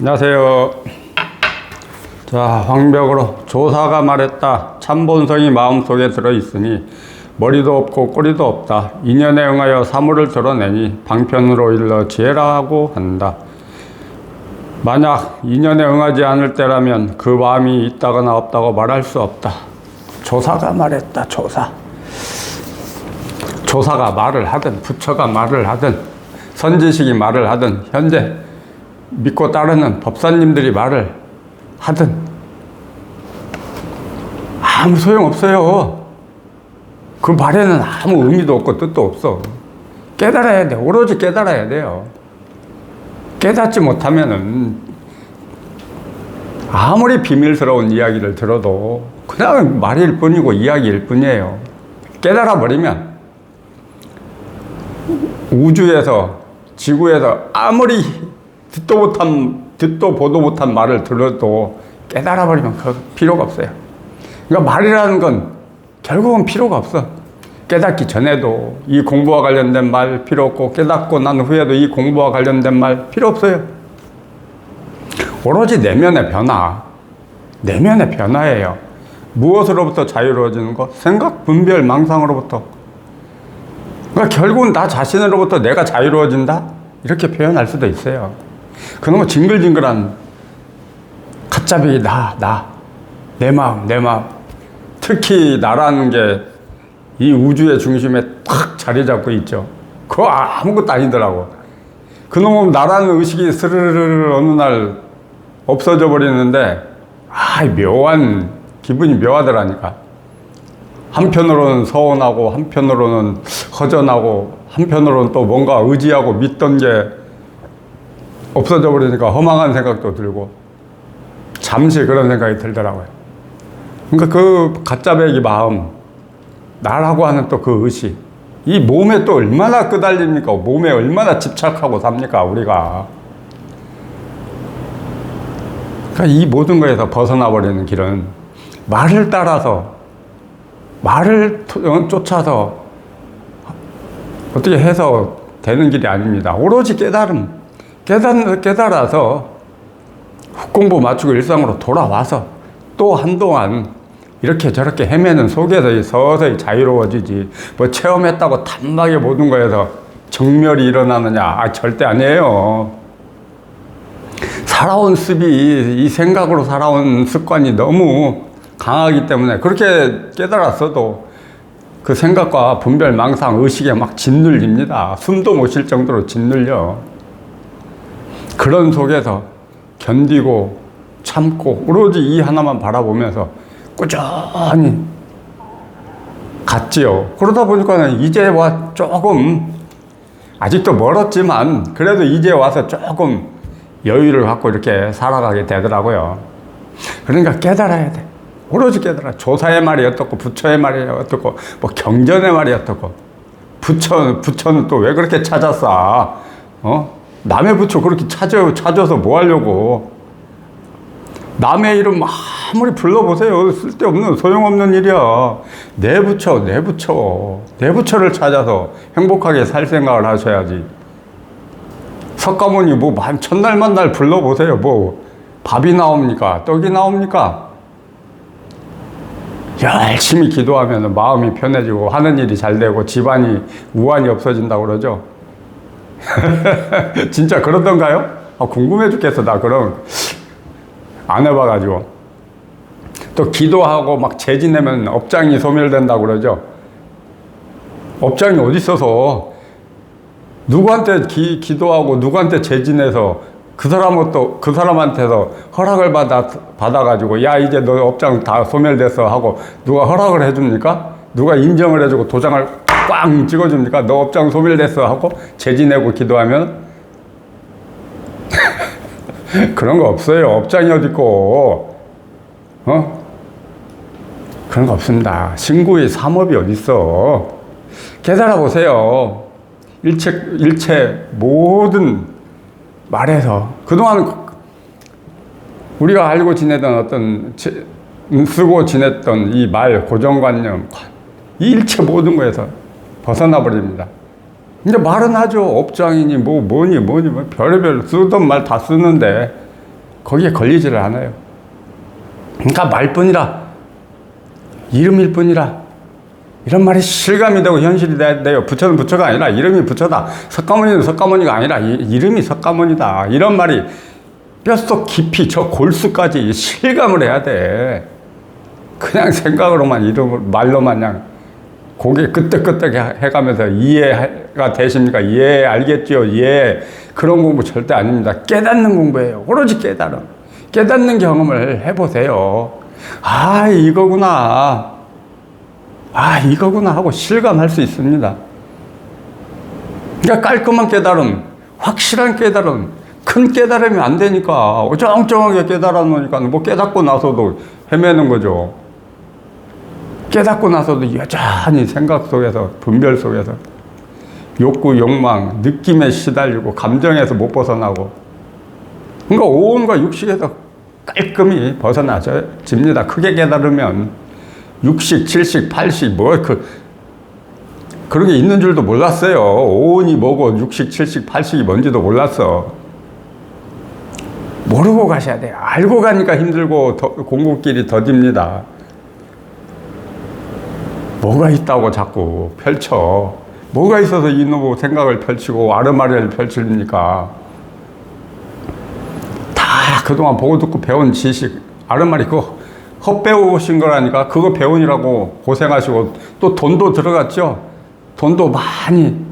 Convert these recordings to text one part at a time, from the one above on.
안녕하세요. 자, 황벽으로 조사가 말했다. 참본성이 마음속에 들어있으니 머리도 없고 꼬리도 없다. 인연에 응하여 사물을 드러내니 방편으로 일러 지혜라고 한다. 만약 인연에 응하지 않을 때라면 그 마음이 있다거나 없다고 말할 수 없다. 조사가 말했다. 조사. 조사가 말을 하든 부처가 말을 하든 선지식이 말을 하든 현재 믿고 따르는 법사님들이 말을 하든 아무 소용 없어요. 그 말에는 아무 의미도 없고 뜻도 없어. 깨달아야 돼. 오로지 깨달아야 돼요. 깨닫지 못하면은 아무리 비밀스러운 이야기를 들어도 그냥 말일 뿐이고 이야기일 뿐이에요. 깨달아 버리면 우주에서 지구에서 아무리 듣도 못한 듣도 보도 못한 말을 들어도 깨달아 버리면 그 필요가 없어요. 그러니까 말이라는 건 결국은 필요가 없어. 깨닫기 전에도 이 공부와 관련된 말 필요 없고 깨닫고 난 후에도 이 공부와 관련된 말 필요 없어요. 오로지 내면의 변화, 내면의 변화예요. 무엇으로부터 자유로워지는 것? 생각, 분별, 망상으로부터. 그러니까 결국은 나 자신으로부터 내가 자유로워진다? 이렇게 표현할 수도 있어요. 그놈의 징글징글한 가짜비 나, 나. 내 마음, 내 마음. 특히 나라는 게 이 우주의 중심에 탁 자리 잡고 있죠. 그거 아무것도 아니더라고. 그놈은 나라는 의식이 스르르르 어느 날 없어져 버리는데, 아, 묘한, 기분이 묘하더라니까. 한편으로는 서운하고, 한편으로는 허전하고, 한편으로는 또 뭔가 의지하고 믿던 게 없어져 버리니까 허망한 생각도 들고, 잠시 그런 생각이 들더라고요. 그러니까 그 가짜배기 마음, 나라고 하는 또 그 의식, 이 몸에 또 얼마나 끄달립니까? 몸에 얼마나 집착하고 삽니까, 우리가. 그러니까 이 모든 거에서 벗어나 버리는 길은 말을 따라서, 말을 토- 쫓아서 어떻게 해서 되는 길이 아닙니다. 오로지 깨달음, 깨달, 깨달아서 훅공부 맞추고 일상으로 돌아와서 또 한동안 이렇게 저렇게 헤매는 속에서 서서히 자유로워지지 뭐 체험했다고 단박에 모든 거에서 정멸이 일어나느냐? 아 절대 아니에요. 살아온 습이 이 생각으로 살아온 습관이 너무 강하기 때문에 그렇게 깨달았어도 그 생각과 분별 망상 의식에 막 짓눌립니다. 숨도 못 쉴 정도로 짓눌려 그런 속에서 견디고 참고 오로지 이 하나만 바라보면서 꾸준히 갔지요. 그러다 보니까는 이제 와 조금 아직도 멀었지만 그래도 이제 와서 조금 여유를 갖고 이렇게 살아가게 되더라고요. 그러니까 깨달아야 돼. 오로지 깨달아. 조사의 말이 어떻고 부처의 말이 어떻고 뭐 경전의 말이 어떻고 부처 부처는 또 왜 그렇게 찾았어? 어? 남의 부처 그렇게 찾아 찾아서 뭐 하려고? 남의 이름 아무리 불러보세요. 쓸데없는 소용없는 일이야. 내 부처, 내 부처, 내 부처를 찾아서 행복하게 살 생각을 하셔야지. 석가모니 뭐 만- 첫날 만날 불러보세요. 뭐 밥이 나옵니까? 떡이 나옵니까? 열심히 기도하면 마음이 편해지고 하는 일이 잘 되고 집안이 우환이 없어진다고 그러죠. 진짜 그러던가요? 아, 궁금해 죽겠어. 나 그런 안 해봐가지고 또 기도하고 막 재지내면 업장이 소멸된다고 그러죠. 업장이 어디 있어서 누구한테 기, 기도하고 누구한테 재지내서 그 사람도 그 사람한테서 허락을 받아 받아가지고 야 이제 너 업장 다 소멸됐어 하고 누가 허락을 해줍니까? 누가 인정을 해주고 도장을 꽝 찍어줍니까? 너 업장 소멸됐어 하고 재지내고 기도하면 그런 거 없어요. 업장이 어디 있고, 어? 그런 거 없습니다. 신구의 삼업이 어디 있어? 깨달아 보세요. 일체 일체 모든 말에서 그동안 우리가 알고 지내던 어떤 지- 쓰고 지냈던 이 말 고정관념 이 일체 모든 거에서 벗어나 버립니다. 이제 말은 하죠. 업장이니 뭐 뭐니 뭐니 뭐 별의별 쓰던 말 다 쓰는데 거기에 걸리지를 않아요. 그러니까 말뿐이라 이름일 뿐이라 이런 말이 실감이 되고 현실이 돼- 돼요. 부처는 부처가 아니라 이름이 부처다. 석가모니는 석가모니가 아니라 이, 이름이 석가모니다. 이런 말이 뼛속 깊이 저 골수까지 실감을 해야 돼. 그냥 생각으로만 이름을 말로만 그냥 고개 끄덕끄덕 해가면서 이해가 되십니까? 이해 알겠지요? 이해 그런 공부 절대 아닙니다. 깨닫는 공부예요. 오로지 깨달음. 깨닫는 경험을 해보세요. 아 이거구나. 아 이거구나 하고 실감할 수 있습니다. 그러니까 깔끔한 깨달음, 확실한 깨달음, 큰 깨달음이 안 되니까 어정쩡하게 깨달아 놓으니까 뭐 깨닫고 나서도 헤매는 거죠. 깨닫고 나서도 여전히 생각 속에서 분별 속에서 욕구, 욕망, 느낌에 시달리고 감정에서 못 벗어나고 그러니까 오온과 육식에서 깔끔히 벗어나집니다. 크게 깨달으면 육식, 칠식, 팔식 뭐그 그런 게 있는 줄도 몰랐어요. 오온이 뭐고 육식, 칠식, 팔식이 뭔지도 몰랐어. 모르고 가셔야 돼요. 알고 가니까 힘들고 더, 공부길이 더딥니다. 뭐가 있다고 자꾸 펼쳐. 뭐가 있어서 이놈의 생각을 펼치고 아르마리를 펼칩니까? 다 그동안 보고 듣고 배운 지식, 아르마리 그거 헛배우신 거라니까 그거 배우느라고 고생하시고 또 돈도 들어갔죠? 돈도 많이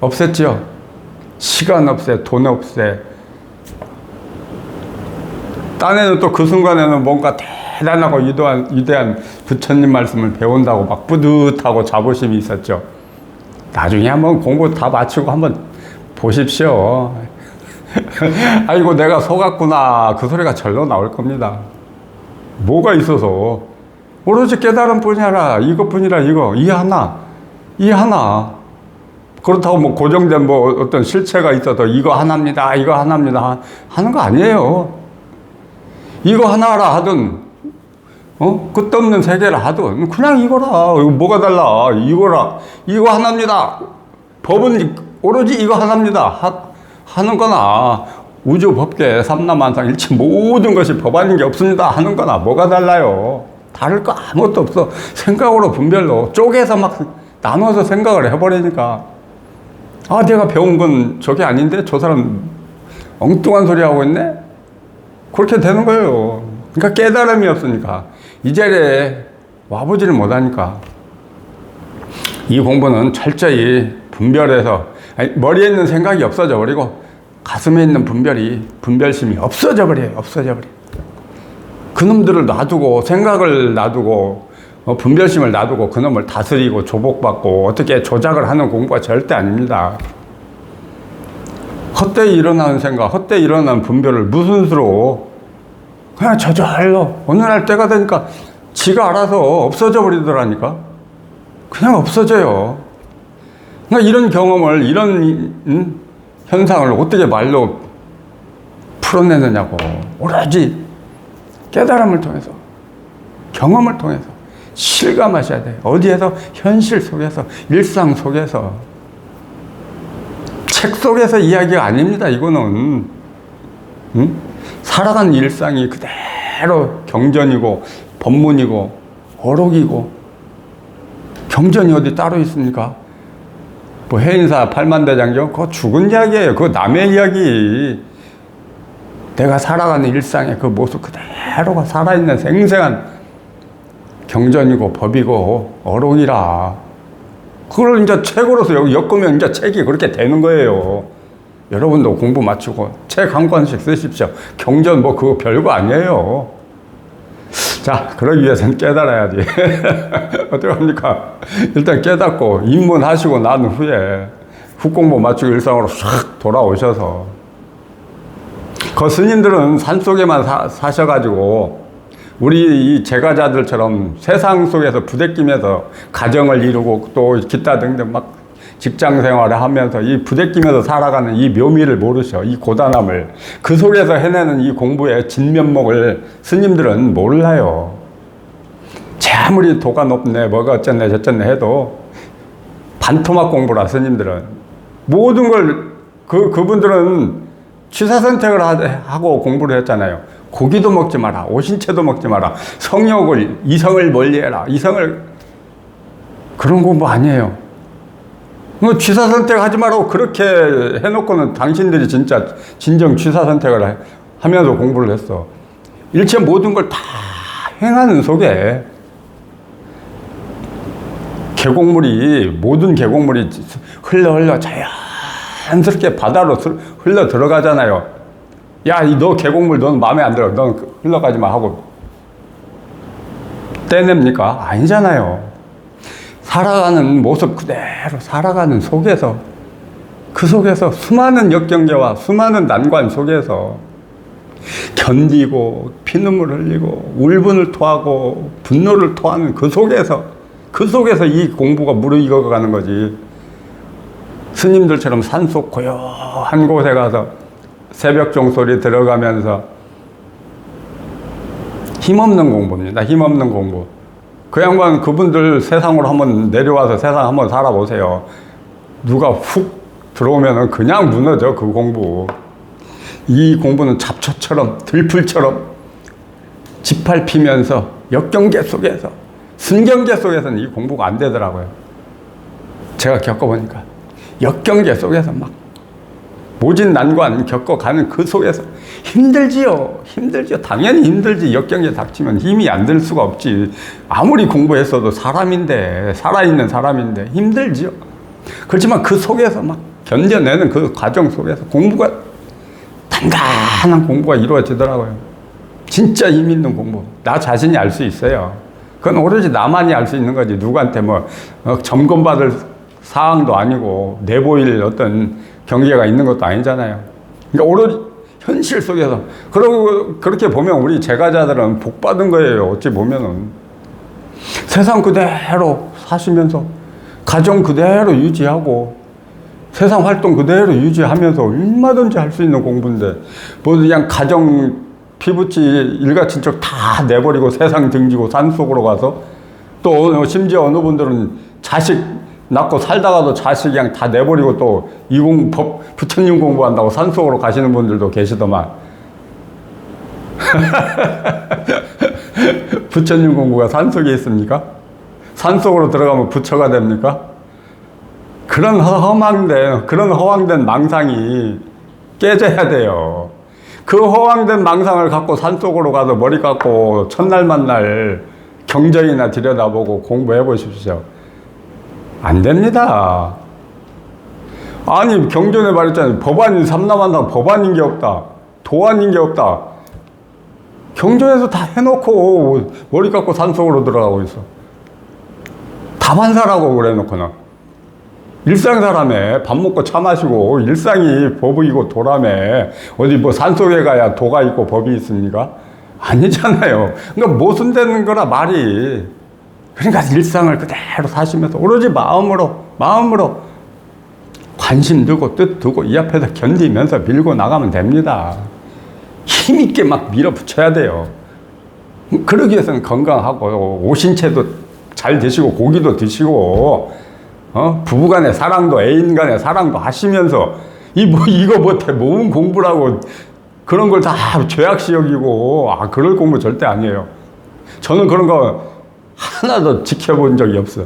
없앴죠? 시간 없애, 돈 없애. 딴에는 또 그 순간에는 뭔가 대단하고 위대한, 위대한 부처님 말씀을 배운다고 막 뿌듯하고 자부심이 있었죠. 나중에 한번 공부 다 마치고 한번 보십시오. 아이고, 내가 속았구나. 그 소리가 절로 나올 겁니다. 뭐가 있어서. 오로지 깨달음 뿐이라, 이것 뿐이라, 이거. 이 하나. 이 하나. 그렇다고 뭐 고정된 뭐 어떤 실체가 있어서 이거 하나입니다. 이거 하나입니다. 하는 거 아니에요. 이거 하나라 하든, 어? 끝없는 세계라 하든, 그냥 이거라. 이거 뭐가 달라. 이거라. 이거 하나입니다. 법은 오로지 이거 하나입니다. 하, 하는 거나, 우주 법계 삼라만상 일체 모든 것이 법 아닌 게 없습니다. 하는 거나 뭐가 달라요. 다를 거 아무것도 없어. 생각으로 분별로 쪼개서 막 나눠서 생각을 해버리니까. 아, 내가 배운 건 저게 아닌데? 저 사람 엉뚱한 소리 하고 있네? 그렇게 되는 거예요. 그러니까 깨달음이 없으니까. 이 자리에 와보지를 못하니까. 이 공부는 철저히 분별해서, 아니, 머리에 있는 생각이 없어져 버리고, 가슴에 있는 분별이, 분별심이 없어져 버려요. 없어져 버려. 그놈들을 놔두고, 생각을 놔두고, 어, 분별심을 놔두고, 그놈을 다스리고, 조복받고, 어떻게 조작을 하는 공부가 절대 아닙니다. 헛되이 일어나는 생각, 헛되이 일어나는 분별을 무슨 수로 그냥 저절로 어느 날 때가 되니까 지가 알아서 없어져 버리더라니까. 그냥 없어져요. 그러니까 이런 경험을, 이런 음, 현상을 어떻게 말로 풀어내느냐고. 오로지 깨달음을 통해서, 경험을 통해서 실감하셔야 돼요. 어디에서? 현실 속에서, 일상 속에서. 책 속에서 이야기가 아닙니다. 이거는 응? 살아가는 일상이 그대로 경전이고 법문이고 어록이고 경전이 어디 따로 있습니까? 뭐 해인사 팔만대장경 그거 죽은 이야기예요. 그거 남의 이야기. 내가 살아가는 일상의 그 모습 그대로가 살아있는 생생한 경전이고 법이고 어록이라. 그걸 이제 책으로서 엮으면 이제 책이 그렇게 되는 거예요. 여러분도 공부 마치고 책 한 권씩 쓰십시오. 경전 뭐 그거 별거 아니에요. 자, 그러기 위해서는 깨달아야지. 어떡합니까? 일단 깨닫고 입문하시고 난 후에 훅공부 마치고 일상으로 싹 돌아오셔서 그 스님들은 산 속에만 사, 사셔가지고 우리 이 제가자들처럼 세상 속에서 부대끼면서 가정을 이루고 또 기타 등등 막 직장 생활을 하면서 이 부대끼면서 살아가는 이 묘미를 모르셔. 이 고단함을. 그 속에서 해내는 이 공부의 진면목을 스님들은 몰라요. 제 아무리 도가 높네, 뭐가 어쨌네, 저쨌네 해도 반토막 공부라, 스님들은. 모든 걸, 그, 그분들은 취사 선택을 하- 하고 공부를 했잖아요. 고기도 먹지 마라. 오신채도 먹지 마라. 성욕을, 이성을 멀리 해라. 이성을 그런 공부 아니에요. 뭐 취사 선택하지 말라고 그렇게 해놓고는 당신들이 진짜 진정 취사 선택을 해- 하면서 공부를 했어. 일체 모든 걸 다 행하는 속에 계곡물이 모든 계곡물이 흘러 흘러 자연스럽게 바다로 슬- 흘러 들어가잖아요. 야, 이너 계곡물 넌 마음에 안 들어. 넌 흘러가지 마 하고 떼냅니까? 아니잖아요. 살아가는 모습 그대로 살아가는 속에서 그 속에서 수많은 역경계와 수많은 난관 속에서 견디고 피눈물 흘리고 울분을 토하고 분노를 토하는 그 속에서 그 속에서 이 공부가 무르익어 가는 거지. 스님들처럼 산속 고요한 곳에 가서 새벽 종소리 들어가면서 힘없는 공부입니다. 힘없는 공부. 그 양반 그분들 세상으로 한번 내려와서 세상 한번 살아보세요. 누가 훅 들어오면은 그냥 무너져 그 공부. 이 공부는 잡초처럼 들풀처럼 짓밟히면서 역경계 속에서 순경계 속에서는 이 공부가 안 되더라고요. 제가 겪어보니까 역경계 속에서 막 모진 난관 겪어가는 그 속에서 힘들지요. 힘들지요. 당연히 힘들지. 역경에 닥치면 힘이 안 들 수가 없지. 아무리 공부했어도 사람인데, 살아있는 사람인데 힘들지요. 그렇지만 그 속에서 막 견뎌내는 그 과정 속에서 공부가 단단한 공부가 이루어지더라고요. 진짜 힘 있는 공부. 나 자신이 알 수 있어요. 그건 오로지 나만이 알 수 있는 거지. 누구한테 뭐 어, 점검받을 사항도 아니고 내보일 어떤 경계가 있는 것도 아니잖아요. 그러니까 오로지 현실 속에서 그러고 그렇게 보면 우리 제가자들은 복 받은 거예요. 어찌 보면은 세상 그대로 사시면서 가정 그대로 유지하고 세상 활동 그대로 유지하면서 얼마든지 할 수 있는 공부인데 뭐 그냥 가정 피부치 일가친척 다 내버리고 세상 등지고 산 속으로 가서 또 심지어 어느 분들은 자식 낳고 살다가도 자식 그냥 다 내버리고 또 이공 법 부처님 공부한다고 산 속으로 가시는 분들도 계시더만 부처님 공부가 산 속에 있습니까? 산 속으로 들어가면 부처가 됩니까? 그런 허- 허망된 그런 허황된 망상이 깨져야 돼요. 그 허황된 망상을 갖고 산 속으로 가서 머리 깎고 첫날 만날 경전이나 들여다보고 공부해 보십시오. 안 됩니다. 아니 경전에 말했잖아요. 법안인 삼남한다. 법안인 게 없다. 도안인 게 없다. 경전에서 다 해놓고 머리 깎고 산 속으로 들어가고 있어. 다반사라고 그래놓고는. 일상 사람에 밥 먹고 차 마시고 일상이 법이고 도라매 어디 뭐 산속에 가야 도가 있고 법이 있습니까? 아니잖아요. 그러니까 모순되는 거라 말이. 그러니까 일상을 그대로 사시면서 오로지 마음으로 마음으로 관심 두고 뜻 두고 이 앞에서 견디면서 밀고 나가면 됩니다. 힘 있게 막 밀어붙여야 돼요. 그러기 위해서는 건강하고 오신채도 잘 드시고 고기도 드시고 어? 부부간의 사랑도 애인간의 사랑도 하시면서 이 뭐 이거 못해 모은 공부라고 그런 걸 다 죄악시 여기고 아 그럴 공부 절대 아니에요. 저는 그런 거 하나도 지켜본 적이 없어.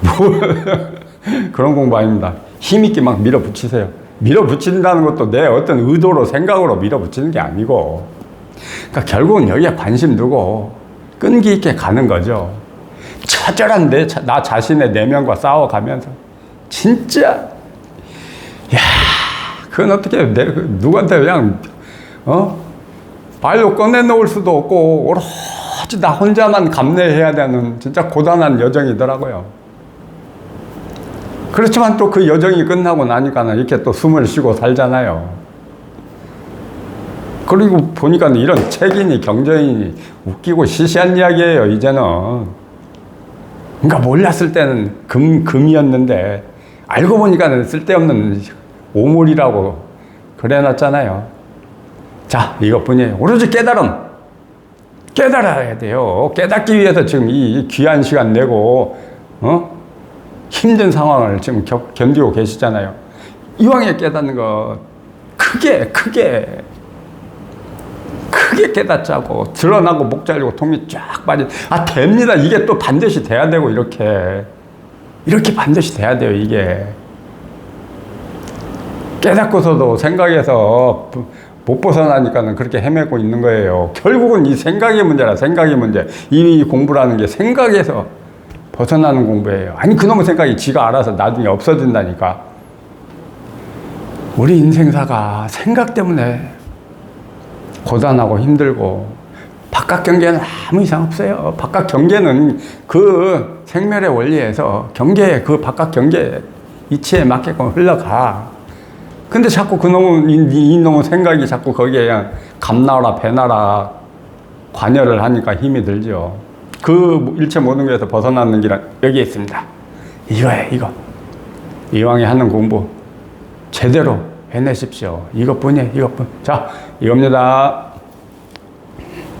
뭐 그런 공부 아닙니다. 힘 있게 막 밀어붙이세요. 밀어붙인다는 것도 내 어떤 의도로 생각으로 밀어붙이는 게 아니고 그러니까 결국은 여기에 관심 두고 끈기 있게 가는 거죠. 처절한 내, 자- 나 자신의 내면과 싸워가면서 진짜 야 그건 어떻게 내, 누구한테 그냥 어 발로 꺼내놓을 수도 없고 오 로지 나 혼자만 감내해야 되는 진짜 고단한 여정이더라고요. 그렇지만 또 그 여정이 끝나고 나니까는 이렇게 또 숨을 쉬고 살잖아요. 그리고 보니까 이런 책이니 경전이니 웃기고 시시한 이야기예요, 이제는. 그러니까 몰랐을 때는 금, 금이었는데, 알고 보니까 쓸데없는 오물이라고 그래 놨잖아요. 자, 이것뿐이에요. 오로지 깨달음. 깨달아야 돼요. 깨닫기 위해서 지금 이 귀한 시간 내고, 어? 힘든 상황을 지금 겨, 견디고 계시잖아요. 이왕에 깨닫는 거, 그 크게 크게 크게 깨닫자고 드러나고 목 잘리고 통이 쫙 빠진 아 됩니다 이게 또 반드시 돼야 되고 이렇게 이렇게 반드시 돼야 돼요 이게 깨닫고서도 생각에서 못 벗어나니까는 그렇게 헤매고 있는 거예요 결국은 이 생각의 문제라 생각의 문제 이 공부라는 게 생각에서 벗어나는 공부예요 아니 그놈의 생각이 지가 알아서 나중에 없어진다니까 우리 인생사가 생각 때문에 고단하고 힘들고 바깥 경계는 아무 이상 없어요. 바깥 경계는 그 생멸의 원리에서 경계에 그 바깥 경계 이치에 맞게끔 흘러가. 근데 자꾸 그놈은 이, 이놈의 생각이 자꾸 거기에 감나라 배나라 관여를 하니까 힘이 들죠. 그 일체 모든 것에서 벗어나는 길은 여기에 있습니다. 이거예요, 이거. 이왕에 하는 공부 제대로 해내십시오. 이것뿐이에요, 이것뿐. 자, 이겁니다.